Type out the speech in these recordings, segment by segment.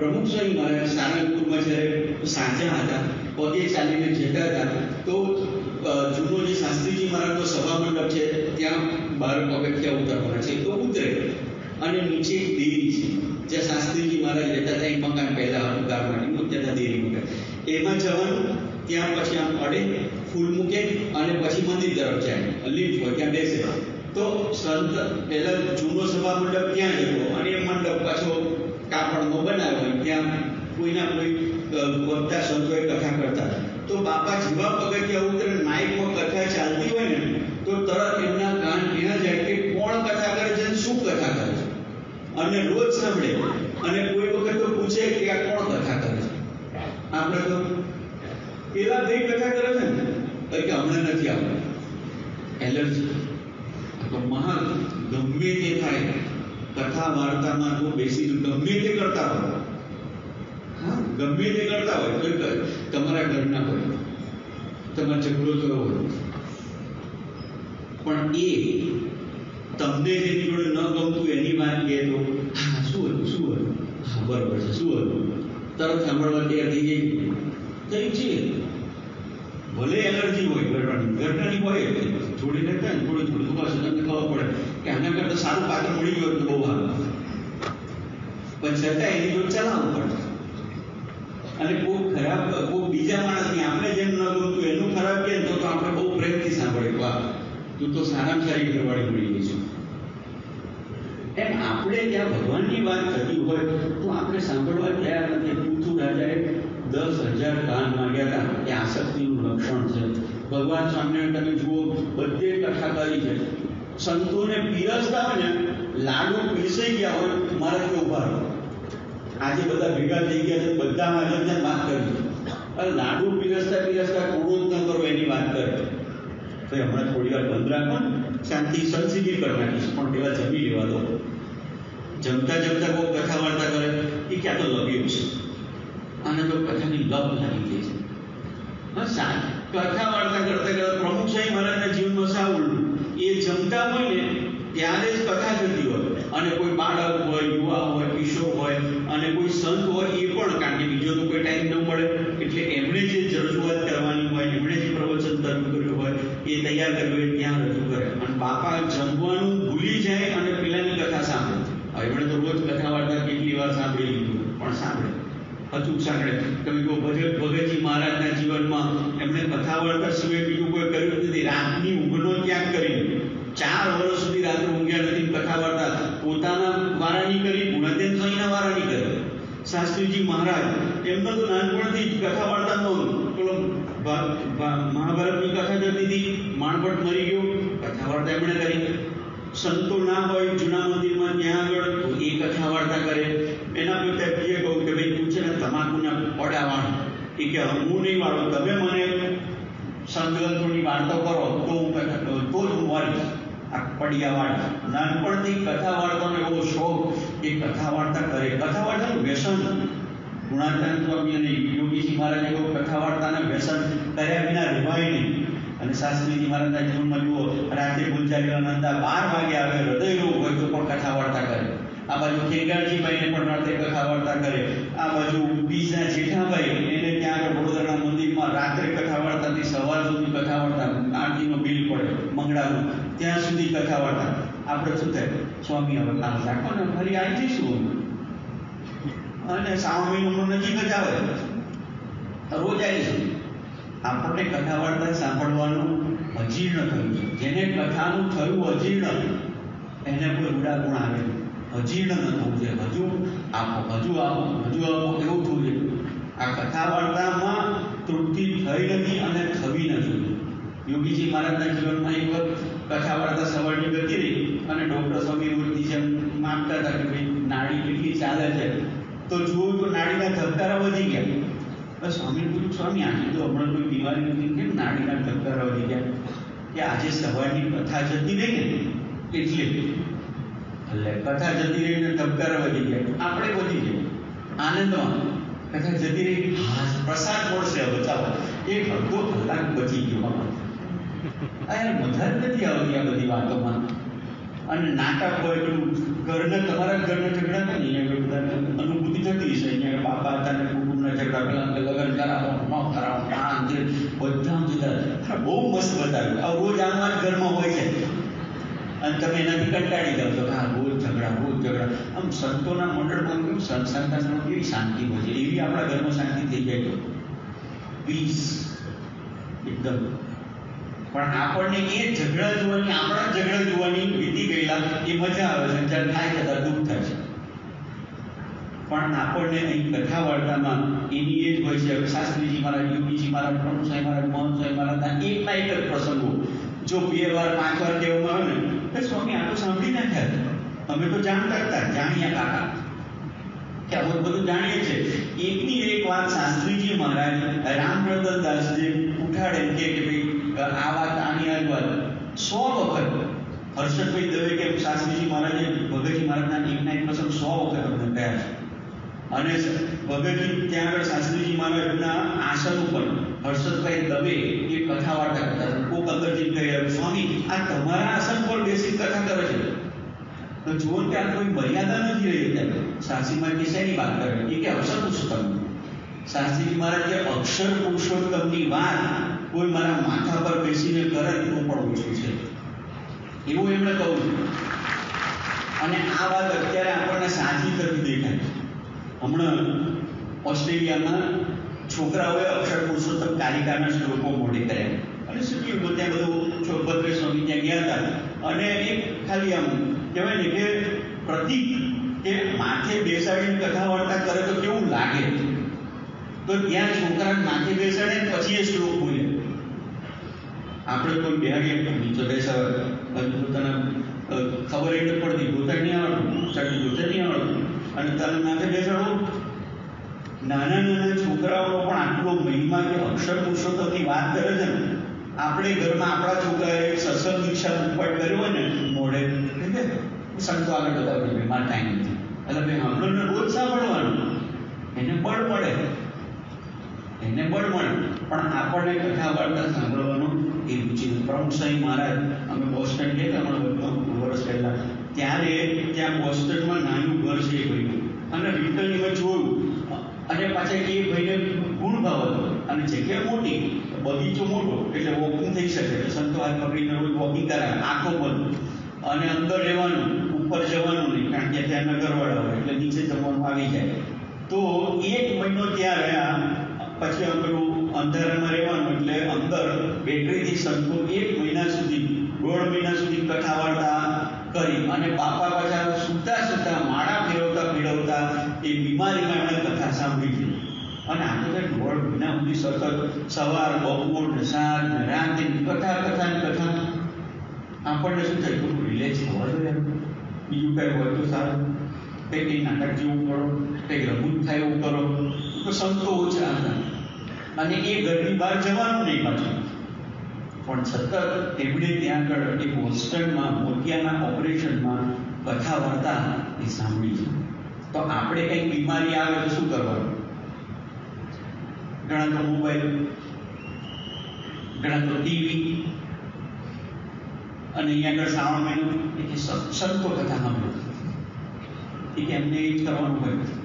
પ્રમુખ સ્વામી મહારાજ સારંગપુરમાં જ્યારે સાચા હતા પગે ચાલીને જતા હતા, તો જૂનો જે શાસ્ત્રીજી મહારાજનો સભા મંડપ છે, ત્યાં બાર પગથિયા ઉતરવાના છે, તો ઉતરે. અને નીચે એક દેરી છે, જ્યાં શાસ્ત્રીજી મહારાજ રહેતા હતા, એ મકાન પહેલા હતું માટે ત્યાં દેરી મૂકે એમાં જવાનું, ત્યાં પછી આમ અડે, ફૂલ મૂકે, અને પછી મંદિર તરફ જાય. લીફ હોય, ત્યાં બેસે. તો સંત, પહેલાં જૂનો સભા મંડપ ત્યાં જતો અને એ મંડપ પાછો કાપડનો બનાવ્યો ત્યાં કોઈના કોઈ વક્તા સંતોએ કથા કરતા. તો બાપા જેવા પગથિયા ઉતરે, માઇકમાં કથા ચાલતી હોય ને, તો તરત એમના કાન ત્યાં જાય કે કોણ કથા કરે છે શું કથા કરે છે. અને રોજ સાંભળે. અને કોઈ વખત તો પૂછે કે આ કોણ કથા કરે છે. આપણે તો પેલા ભાઈ કથા કરે છે ને કે હમણાં નથી આપણે એલર્જી તો મહા ગમે તે થાય કથા વાર્તામાં તો બેસી ગમે તે કરતા હોય. હા, ગમે તે કરતા હોય કોઈ તમારા ઘરના હોય, તમારે ઝઘડો થયો હોય. પણ એ તમને જેની જોડે ન ગમતું એની વાત કહે તો, હા, શું હતું શું હતું? હા, બરાબર છે, શું હતું? તરત સાંભળવા તૈયાર થઈ જાય કઈ છે? ભલે એલર્જી હોય ઘટનાની ગરડાની હોય થોડી રહેતા ને થોડી થોડી બસ તમને ખબર પડે કે આના કરતાં સારું પાત્ર મળી ગયું તો બહુ સારું. પણ છતાં એની જોડે ચલાવવું પડે. અને કોઈ ખરાબ કોઈ બીજા માણસની આપણે જેમ ન ગમતું એનું ખરાબ કે તો આપણે બહુ પ્રેમથી સાંભળીએ વાહ, તું તો સારામાં સારી ઘરવાળી મળી ગઈ છે. એમ આપણે ત્યાં ભગવાનની વાત થતી હોય તો આપણે સાંભળવા તૈયાર નથી. પૃથુ રાજાએ દસ હજાર કાન માંગ્યા હતા. એ આસક્તિનું લક્ષણ છે. ભગવાન સ્વામિનારાયણ તમે જુઓ બધે કરી છે. સંતોને પીરસતા હોય ને, લાડુ પીરસાઈ ગયા હોય, મારા ત્યાં ઊભા રહો. આજે બધા ભેગા થઈ ગયા છે, બધા મારી વાત કરી અરે લાડુ પીરસતા પીરસતા જ ન કરો એની વાત કરે. તો હમણાં થોડી વાર બંધ રાખો શાંતિ સંસિદ્ધિ કરી નાખીશ. પણ પેલા જમી લેવા દો. જમતા જમતા કોઈ કથા વાર્તા કરે. એ ક્યાં તો લગ્યું છે. આને તો કથાની લપ લાગી ગઈ છે. કથા વાર્તા કરતા કરતા પ્રમુખ સાહેબ મહારાજના જીવનમાં સાવ ઉલટું એ જમતા હોય ને, ત્યારે જ કથા થતી હોય. અને કોઈ બાળક હોય, યુવા હોય, કિશોર હોય, અને કોઈ સંત હોય, એ પણ, કારણ કે બીજો તો કોઈ ટાઈમ ન મળે. એટલે એમણે જે રજૂઆત કરવાની હોય, એમણે જે પ્રવચન કર્યું કર્યું હોય, એ તૈયાર કર્યું હોય, ત્યાં રજૂ કરે. અને બાપા જમવાનું ભૂલી જાય અને પેલાની કથા સાંભળે. એમણે તો રોજ કથા વાર્તા કેટલી વાર સાંભળી લીધું પણ સાંભળે. અચૂક સાંભળે. તમે કહો, ભગત ભગતજી મહારાજના જીવનમાં એમણે કથા વાર્તા સિવાય બીજું કોઈ કર્યું નથી. રાતની ઊંઘનો ત્યાગ કરી. ચાર વર્ષ સુધી રાત્રે ઊંઘ્યા નથી, કથા વાર્તા પોતાના વારાની કરી ગુણાદેવ સ્વામીના વારાની કરી. શાસ્ત્રીજી મહારાજ એમનો તો નાનપણથી જ કથા વાર્તાનો પેલો મહાભારતની કથા જતી હતી માણભટ્ટ મરી ગયો. કથા વાર્તા એમણે કરી. સંતો ના હોય, જૂના મંદિરમાં ત્યાં આગળ એ કથા વાર્તા કરે. એના પિતા બીજે કહું કે ભાઈ પૂછે ને તમાકુના પડાવાણ એ કે હું નહીં વાળું, તમે મને સંત ગ્રંથોની કરો તો હું તો જ હું વાળીશ આ પડિયા વાળ નાનપણથી કથા વાર્તાનો એવો શોખ કે કથા વાર્તા કરે. કથા વાર્તાનું વ્યસન. ગુણાત્મક સ્વામી અને યોગીજી મહારાજે કહ્યું કથા વાર્તાના વ્યસન કર્યા વિના રહેવાય નહીં. અને શાસ્ત્રીજી મહારાજના જીવનમાં જુઓ રાતે ગુંજારી નંદા બાર વાગે આવે, હૃદય રોગ હોય તો પણ કથા વાર્તા કરે. આ બાજુ ખેગારજીભાઈને પણ રાતે કથા વાર્તા કરે. આ બાજુ બીજના જેઠાભાઈ, એને ત્યાં આગળ વડોદરાના મંદિરમાં રાત્રે કથા વાર્તાથી સવાર સુધી કથા વાર્તા આરતીનો બિલ પડે મંગળાનું. ત્યાં સુધી કથા આપણે શું થાય? સ્વામી હવે કામ રાખો ને, ફરી આવી જઈશું અને શ્રાવણ મહિનો નજીક જ આવે. રોજ આવીશું આપણને કથા વાર્તા સાંભળવાનું અજીર્ણ થયું છે. જેને કથાનું થયું અજીર્ણ, એને કોઈ ઉડા ગુણ આવે અજીર્ણ ન થવું જોઈએ. હજુ આપો હજુ આપો હજુ આપો, એવું થવું જોઈએ. આ કથા વાર્તામાં તૃપ્તિ થઈ નથી અને થવી નથી. યોગીજી મહારાજના જીવનમાં એક વખત કથા વાર્તા સવારની ગતી રહી અને ડૉક્ટર સ્વામી મૂર્તિ જેમ માગતા હતા કે ભાઈ નાડી કેટલી ચાલે છે. તો જોયું તો નાડીના ધબકારા વધી ગયા. બસ સ્વામી પૂછ્યું, સ્વામી, આજે તો હમણાં કોઈ બીમારી નથી. કેમ નાડીના ધબકારા વધી ગયા? કે આજે સવારની કથા જતી રહી ને, એટલે એટલે કથા જતી રહી ને ધબકારા વધી ગયા. આપણે વધી ગયા. આનંદમાં કથા જતી રહી. પ્રસાદ મળશે ચાલો. એક અડધો કલાક બચી ગયો. યાર મજા નથી આવતી આ બધી વાતોમાં. અને નાટક હોય એટલું ઘરના તમારા ઘરના ઝઘડા હોય ને, અહીંયા બધા અનુભૂતિ થતી હશે. અહીંયા બાપા હતા ને કુટુંબના ઝઘડા, પેલા લગ્ન કરાવો ન કરાવો આ તે બધા. જુદા બહુ મસ્ત બતાવ્યું. આ રોજ આમાં જ ઘરમાં હોય છે. અને તમે એનાથી કંટાળી જાઓ છો હા, રોજ ઝઘડા રોજ ઝઘડા. આમ સંતોના મંડળમાં કેવું સંતાનમાં કેવી શાંતિ હોય છે. એવી આપણા ઘરમાં શાંતિ થઈ જાય તો. પીસ એકદમ. પણ આપણને એ ઝઘડા જોવાની, આપણા ઝઘડા જોવાની વીતી ગયેલા એ મજા આવે છે જ્યારે થાય છતાં દુઃખ થાય છે. પણ આપણને અહીં કથા વાર્તામાં એની એ જ હોય છે, શાસ્ત્રીજી મહારાજ, યોગીજી મહારાજ પ્રમુખ સાહેબ મહારાજ મોહન સાહેબ મહારાજના એકના એક જ પ્રસંગો. જો બે વાર, પાંચ વાર કહેવામાં આવે ને તો સ્વામી, આ તો સાંભળી નાખ્યા અમે તો જાણતા હતા જાણ્યા કાકા. કે આપણે બધું જાણીએ છીએ એકની એક વાત શાસ્ત્રીજી મહારાજ રામરતન દાસજી ઉઠાડે કે ભાઈ આ વાત આની આ વાત. સો વખત હર્ષદભાઈ દવે કે શાસ્ત્રીજી મહારાજે ભગતજી મહારાજના એકના એક પ્રસંગ સો વખત અમને કહ્યા છે. અને ભગતજી ત્યાં આગળ શાસ્ત્રીજી મહારાજના આસન ઉપર હર્ષદભાઈ દવે એ કથા વાર્તા કરતા કોક અંદરજી કહે સ્વામી, આ તમારા આસન પર બેસી કથા કરે છે. તો જુઓ ત્યાં કોઈ મર્યાદા નથી રહી અત્યારે. શાસ્ત્રીમાં કે, શેની વાત કરે? એ કે, અક્ષર પુરુષોત્તમ શાસ્ત્રીજી મહારાજ કે અક્ષર પુરુષોત્તમની વાત કોઈ મારા માથા પર બેસીને કરે તો પણ ઓછું છે. એવું એમણે છું. અને આ વાત અત્યારે આપણને સાચી થતી દેખાય હમણાં ઓસ્ટ્રેલિયામાં છોકરાઓએ અક્ષર પુરુષોત્તમ કાલિકાના શ્લોકો મોઢે કર્યા. અને શું થયું? ત્યાં બધું છોકભદ્ર સ્વામી ત્યાં ગયા હતા. અને એક ખાલી આમ કહેવાય ને કે પ્રતિક કે માથે બેસાડીને કથા વાર્તા કરે તો કેવું લાગે? તો ત્યાં છોકરાને માથે બેસાડે પછી એ શ્લોક બોલે આપણે કોઈ બિહારી નીચે બેસાવે પછી પોતાના ખબર એટલે પડતી જોતા નહીં આવડતું. સાચું જોતા નહીં આવડતું. અને તને માથે બેસાડો. નાના નાના છોકરાઓનો પણ આટલો મહિમા કે અક્ષર પુરુષોત્તમની વાત કરે છે ને, આપણે ઘરમાં આપણા છોકરાએ સત્સંગ દીક્ષા ઉપાડ કર્યો હોય ને મોડે સંતો આગળ બતાવી દે મારા ટાઈમ નથી. એટલે ભાઈ હમણાં રોજ સાંભળવાનું. એને બળ મળે. એને બળ મળે પણ આપણને કથા વાર્તા સાંભળવાનું એ રુચિ પ્રમુખ સાંઈ મહારાજ, અમે બોસ્ટન ગયા હમણાં વર્ષ પહેલાં. ત્યારે ત્યાં બોસ્ટનમાં નાનું ઘર છે એ ભાઈનું. અને રિટર્ન મેં જોયું. અને પાછા એ ભાઈને ગુણ ભાવ હતો. અને જગ્યા મોટી. બગીચો મોટો. એટલે વોકિંગ થઈ શકે. એટલે સંતો હાથ પકડીને રોજ વોકિંગ કરાવે. આંખો બંધ. અને અંદર રહેવાનું. ઉપર જવાનું નહીં, કારણ કે ત્યાં નગરવાળા હોય. એટલે નીચે જમવાનું આવી જાય. તો એક મહિનો ત્યાં રહ્યા. પછી અંદરું અંધારામાં રહેવાનું એટલે અંદર બેટરીથી સંતો એક મહિના સુધી, દોઢ મહિના સુધી કથા વાર્તા કરી અને બાપા પાછા સુતા સુતા માળા ફેરવતા ફેરવતા એ બીમારીમાં એમણે કથા સાંભળી છે અને આ બધા દોઢ મહિના સુધી સતત સવાર, બપોર સાંજ ને રાત કથા કથા કથા. આપણને શું થાય? થોડું રિલેક્સ થવા જોઈએ બીજું કંઈ હોય તો સારું. કંઈક કંઈ નાટક જેવું કરો, કંઈક રમૂજ થાય એવું કરો. તો સંતો ઓછા હતા. અને એ ઘરની બહાર જવાનું નહીં પાછું પણ સતત તેમણે ત્યાં આગળ એ હોસ્ટેલમાં મોતિયાના ઓપરેશનમાં કથા વાર્તા એ સાંભળી. છે તો આપણે કંઈક બીમારી આવે તો શું કરવાનું? ઘણા તો મોબાઈલ, ઘણા તો ટીવી, અને અહીંયા આગળ શ્રાવણ મહિનો એટલે કે સંતો કથા સાંભળો. એટલે એમને એ જ કરવાનું હોય.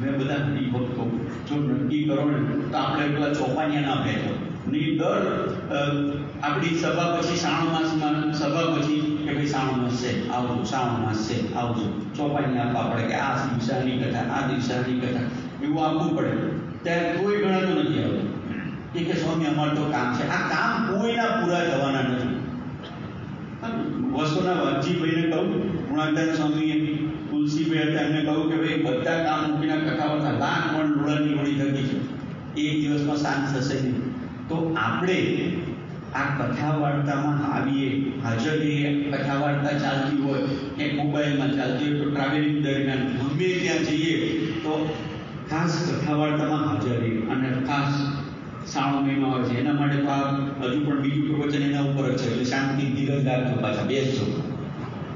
મેં બધા હરિભક્તો જો નક્કી કરો ને તો આપણે પેલા ચોપાનિયા ના ભેજો ની દર આપણી સભા પછી શ્રાવણ માસમાં, સભા પછી કે ભાઈ શ્રાવણ માસ છે, આવજો, શ્રાવણ માસ છે, આવજો. ચોપાની આપવા પડે કે આ દિવસાની કથા, આ દિવસાની કથા. એવું આપવું પડે. ત્યારે કોઈ ગણાતું નથી આવતું. એ કે સ્વામી, અમારે તો કામ છે. આ કામ કોઈના પૂરા થવાના નથી. વસોના વાઘજીભાઈને કહું ગુણાદાન સ્વામીએ તુલસીભાઈ હતા એમને કહ્યું કે ભાઈ, બધા કામ મૂકીને કથા લાખ પણ લોડાની વળી થતી છે. એક દિવસમાં શાંત થશે નહીં. તો આપણે આ કથા વાર્તામાં આવીએ, હાજર કથા વાર્તા ચાલતી હોય કે મોબાઈલમાં ચાલતી હોય તો ટ્રાવેલિંગ દરમિયાન ગમે ત્યાં જઈએ તો ખાસ કથા વાર્તામાં હાજર રહીએ. અને ખાસ શ્રાવણ મહિનો આવે છે. એના માટે તો આ હજુ પણ બીજું પ્રવચન એના ઉપર જ છે. એટલે શાંતિ ધીરજ રાખજો પાછા બેસજો.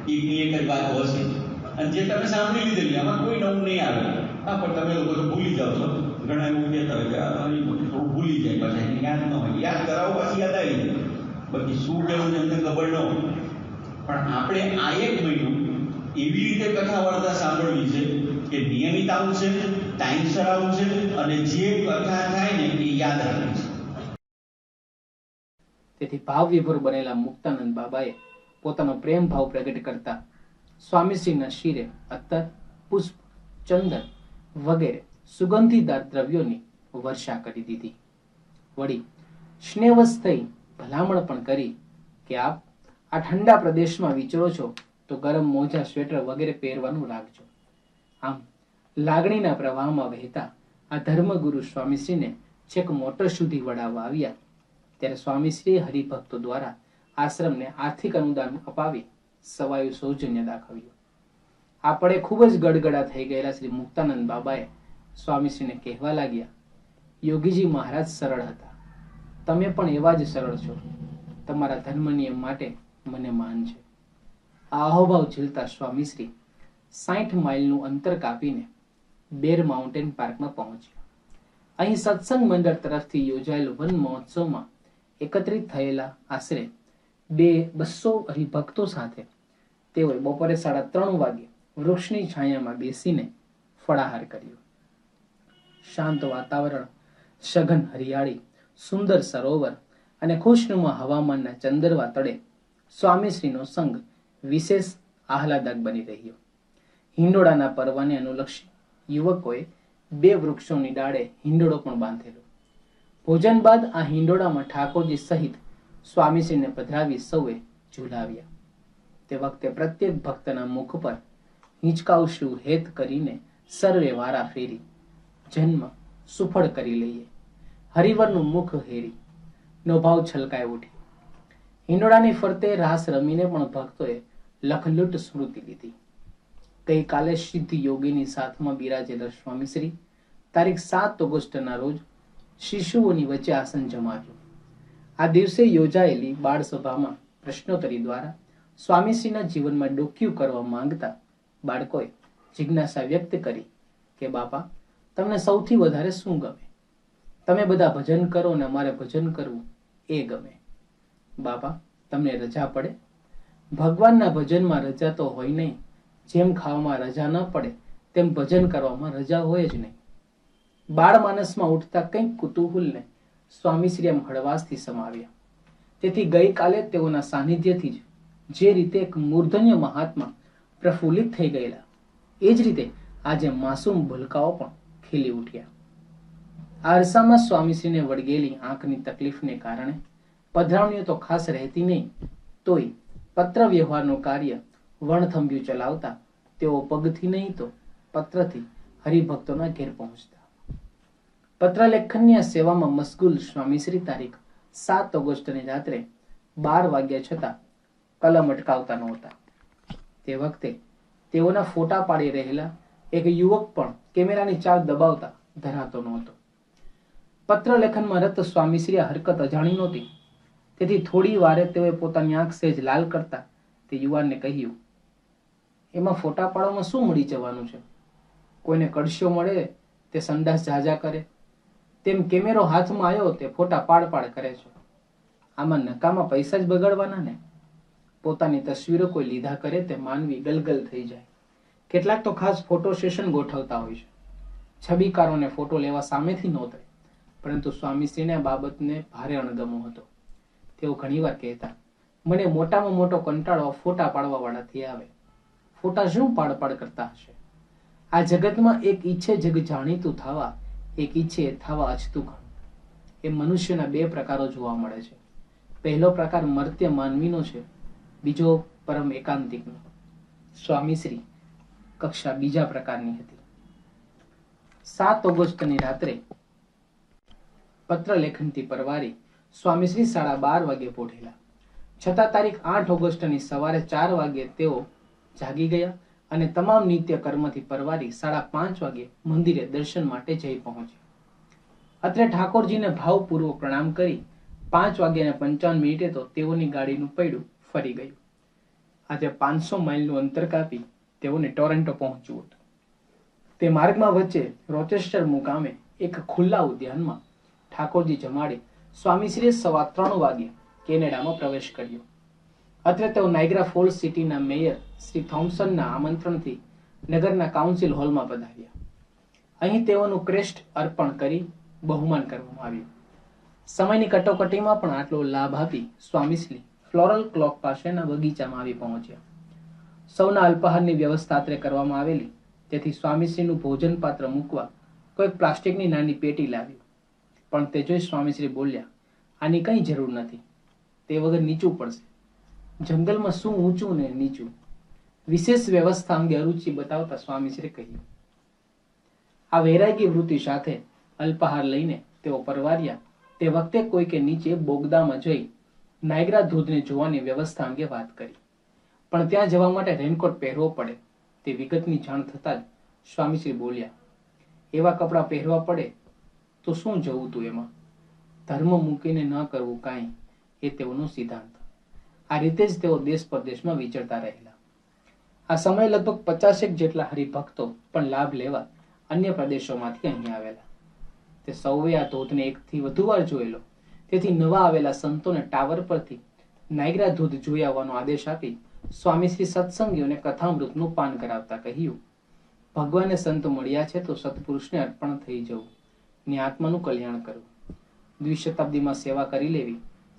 એકની એક જ વાત હશે. અને જે તમે સાંભળી લીધેલી, આમાં કોઈ નવું નહીં આવે. હા, પણ તમે લોકો તો ભૂલી જાઓ છો. ઘણા એવું કહેતા હોય કે, આ થોડું ભૂલી જાય પાછા, એને યાદ ન હોય. યાદ કરાવો, પાછી યાદ આવી જાય. બાકી શું કહેવું એમને ખબર ન હોય. પણ આપણે આ એક મહિનો એવી રીતે કથા વાર્તા સાંભળવી છે કે નિયમિત આવું છે ટાઈમસર આવું છે, અને જે કથા થાય ને એ યાદ રાખવી છે. તેથી ભાવ વિભોર બનેલા મુક્તાનંદ બાબાએ પોતાનો પ્રેમ ભાવ પ્રગટ કરતા સ્વામીશ્રીના શિરે અત્તર, પુષ્પ, ચંદન વગેરે સુગંધીદાર દ્રવ્યોની વર્ષા કરી દીધી. વળી સ્નેહવશ થઈ ભલામણ પણ કરી કે આપ આ ઠંડા પ્રદેશમાં વિચરો છો તો ગરમ મોજા, સ્વેટર વગેરે પહેરવાનું રાખજો. આમ લાગણીના પ્રવાહમાં વહેતા આ ધર્મગુરુ સ્વામીશ્રીને છેક મોટર સુધી વડાવવા આવ્યા. ત્યારે સ્વામીશ્રી હરિભક્તો દ્વારા આશ્રમને આર્થિક અનુદાન અપાવી સવાયું સૌજન્ય દાખવ્યું. આપણે ખૂબ જ ગડગડા થઈ ગયેલા શ્રી મુક્તાનંદ બાબાએ સ્વામીશ્રીને કહેવા લાગ્યા, યોગીજી મહારાજ સરળ હતા. તમે પણ એવા જ સરળ છો. તમારા ધર્મ નિયમ માટે મને માન છે. આ અહોભાવ ઝીલતા સ્વામીશ્રી સાઠ માઇલનું અંતર કાપીને બેર માઉન્ટેન પાર્કમાં પહોંચ્યા. અહીં સત્સંગ મંડળ તરફથી યોજાયેલ વન મહોત્સવમાં એકત્રિત થયેલા આશરે બે બસો હરિભક્તો સાથે તેઓએ બપોરે સાડા ત્રણ વાગે વૃક્ષની છાયામાં બેસીને ફળાહાર કર્યો. શાંત વાતાવરણ, સઘન હરિયાળી, સુંદર સરોવર અને ખુશનુમા હવામાનના ચંદરવા તળે સ્વામીશ્રીનો સંગ વિશેષ આહલાદક બની રહ્યો. હિંડોળાના પર્વને અનુલક્ષી યુવકોએ બે વૃક્ષોની ડાળે હિંડોળો પણ બાંધેલો. ભોજન બાદ આ હિંડોળામાં ઠાકોરજી સહિત સ્વામીશ્રીને પધરાવી સૌએ ઝુલાવ્યા. તે વખતે પ્રત્યેક ભક્તના મુખ પર હિંચકાવશું હેત કરીને સર્વે વારા ફેરી. જન્મ સુફળ કરી લઈએ. હરિવરનું મુખ હેરી. નો ભાવ છલકાઈ ઉઠી હિંડોળાની ફરતે રાસ રમીને પણ ભક્તોએ લખલૂટ સ્મૃતિ લીધી. ગઈકાલે સિદ્ધ યોગીની સાથમાં બિરાજેલા સ્વામીશ્રી, તારીખ સાત ઓગસ્ટના રોજ શિશુઓની વચ્ચે આસન જમાવ્યું. આ દિવસે યોજાયેલી બાળ સભામાં પ્રશ્નોત્તરી દ્વારા સ્વામીશ્રીના જીવનમાં ડોક્યું કરવા માંગતા બાળકોએ જિજ્ઞાસા વ્યક્ત કરી કે, બાપા, તમને સૌથી વધારે શું ગમે? તમે બધા ભજન કરો ને અમારે ભજન કરવું એ ગમે. બાપા, તમને રજા પડે? ભગવાનના ભજનમાં રજા તો હોય નહીં. જેમ ખાવામાં રજા ન પડે, તેમ ભજન કરવામાં રજા હોય જ નહીં. બાળ માનસમાં ઉઠતા કંઈક કુતૂહલને સ્વામીશ્રી એમ હળવાશથી સમાવ્યા. તેથી ગઈકાલે તેઓના સાનિધ્યથી જ જે રીતે એક મૂર્ધન્ય મહાત્મા પ્રફુલ્લિત થઈ ગયેલા, એ જ રીતે આજે માસૂમ ભૂલકાઓ પણ ખીલી ઉઠ્યા. આ અરસામાં સ્વામીશ્રીને વળગેલી આંખની તકલીફને કારણે પધરાવણીઓ તો ખાસ રહેતી નહીં, તોય પત્ર વ્યવહારનું કાર્ય વણથંભ્યું ચલાવતા તેઓ પગથી નહીં તો પત્રથી હરિભક્તોના ઘેર પહોંચતા. પત્રલેખનની સેવામાં મશગુલ સ્વામીશ્રી તારીખ સાત ઓગસ્ટની રાત્રે બાર વાગ્યા છતાં કલમ અટકાવતા નહોતા. તે વખતે તેઓના ફોટા પાડી રહેલા એક યુવક પણ કેમેરાની ચાલ દબાવતા ધરાતો નહોતો. પત્ર લેખનમાં રત સ્વામીશ્રી હરકત અજાણી નહોતી. તેથી થોડી વારે તેઓએ પોતાની આંખ સહેજ લાલ કરતા તે યુવાનને કહ્યું, એમાં ફોટા પાડવામાં શું મળી જવાનું છે? કોઈને કડશો મળે, તે સંડાસ ઝાઝા કરે. તેમ કેમેરો હાથમાં આવ્યો, તે ફોટા પાડ પાડ કરે છે. આમાં નકામાં પૈસા જ બગાડવાના ને? પોતાની તસવીરો કોઈ લીધા કરે તે માનવી ગલગલ થઈ જાય. કેટલાક તો ખાસ ફોટો સેશન ગોઠવતા હોય છે. છબીકારોને ફોટો લેવા સામેથી નહોતા પરંતુ સ્વામીશ્રીને આ બાબતને ભારે અણગમો હતો. તેઓ ઘણીવાર કહેતા, મને મોટામાં મોટો કંટાળો ફોટા પાડવાવાળાથી આવે. ફોટા શું પાડ પાડ કરતા હશે? આ જગતમાં એક ઈચ્છે જગ જાણીતું થવા, એક ઈચ્છે થવા અચતું ઘણું. એ મનુષ્યના બે પ્રકારો જોવા મળે છે. પહેલો પ્રકાર મર્ત્ય માનવીનો છે. બીજો પરમ એકાંતિકનો સ્વામીશ્રી કક્ષા બીજા પ્રકારની હતી. સાત ઓગસ્ટની રાત્રે પત્ર લેખનથી પરવારી સ્વામીશ્રી સાડા બાર વાગે પોઢેલા છતાં તારીખ આઠ ઓગસ્ટની સવારે ચાર વાગે તેઓ જાગી ગયા અને તમામ નિત્ય કર્મથી પરવારી સાડા પાંચ વાગે મંદિરે દર્શન માટે જઈ પહોંચ્યા. અત્રે ઠાકોરજીને ભાવપૂર્વક પ્રણામ કરી પાંચ વાગ્યાને પંચાવન મિનિટે તો તેઓની ગાડીનું પૈડું ફરી ગયું. આજે પાંચસો માઇલનું અંતર કાપી તેઓને ટોરેન્ટો પહોંચવું હતું. તે માર્ગમાં વચ્ચે રોચેસ્ટર મુકામે એક ખુલ્લા ઉદ્યાનમાં ઠાકોરજી જમાડે સ્વામીશ્રીએ સવા ત્રણ વાગે કેનેડામાં પ્રવેશ કર્યો. અત્રે તેઓ નાઇગ્રા ફોલ્સ સિટીના મેયર શ્રી થોમ્સનના આમંત્રણથી નગરના કાઉન્સિલ હોલમાં પધાર્યા. અહીં તેઓનું ક્રેસ્ટ અર્પણ કરી બહુમાન કરવામાં આવ્યું. સમયની કટોકટીમાં પણ આટલો લાભ આપી સ્વામીશ્રી ફ્લોરલ ક્લોક પાસેના બગીચામાં આવી પહોંચ્યા. સૌના અલ્પાહારની વ્યવસ્થા અત્રે કરવામાં આવેલી. તેથી સ્વામીશ્રીનું ભોજન પાત્ર મૂકવા કોઈ પ્લાસ્ટિકની નાની પેટી લાવ્યું. પણ તે જોઈ સ્વામીશ્રી બોલ્યા, આની કંઈ જરૂર નથી. તે વગર નીચું પડશે. જંગલમાં શું ઊંચું ને નીચું? વિશેષ વ્યવસ્થા અંગે અરુચિ બતાવતા સ્વામીશ્રી કહ્યું. આ વૈરાગી વૃત્તિ સાથે અલ્પાહાર લઈને તેઓ પરવાર્યા. તે વખતે કોઈ કે નીચે બોગદામાં જઈ નાયગ્રા ધોધને જોવાની વ્યવસ્થા અંગે વાત કરી. પણ ત્યાં જવા માટે રેનકોટ પહેરવો પડે, તે વિગતની જાણ થતાં જ સ્વામીશ્રી બોલ્યા, એવા કપડાં પહેરવા પડે તો શું જવું તું એમાં? ધર્મ મૂકીને ન કરવું કાંઈ, એ તેઓનો સિદ્ધાંત. આ રીતે જ તેઓ દેશ પરદેશમાં વિચરતા રહેલા. આ સમયે લગભગ પચાસેક જેટલા હરિભક્તો પણ લાભ લેવા અન્ય પ્રદેશોમાંથી અહીં આવેલા. તે સૌએ આ ધોધને એકથી વધુ વાર જોયેલો તેથી નવા આવેલા સંતોને ટાવર પરથી નાયગ્રા ધોધ જોઈ આવવાનો આદેશ આપી સ્વામી શ્રી સત્સંગીઓને કથામૃતનું પાન કરાવતા કહ્યું, ભગવાને સંત મળ્યા છે તો સત્પુરુષને અર્પણ થઈ જવું. ને આત્માનું કલ્યાણ કરવું દ્વિશતાબ્દીમાં સેવા કરી લેવી.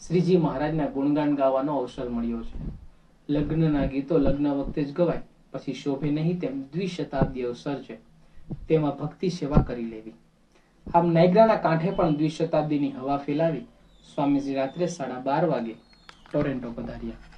શ્રીજી મહારાજના ગુણગાન ગાવાનો અવસર મળ્યો છે. લગ્નના ગીતો લગ્ન વખતે જ ગવાય, પછી શોભે નહીં તેમ દ્વિશતાબ્દી અવસર છે. તેમાં ભક્તિ સેવા કરી લેવી. આમ નાયગ્રાના કાંઠે પણ દ્વિશતાબ્દીની હવા ફેલાવી સ્વામીજી રાત્રે સાડા બાર વાગે ટોરેન્ટો પધાર્યા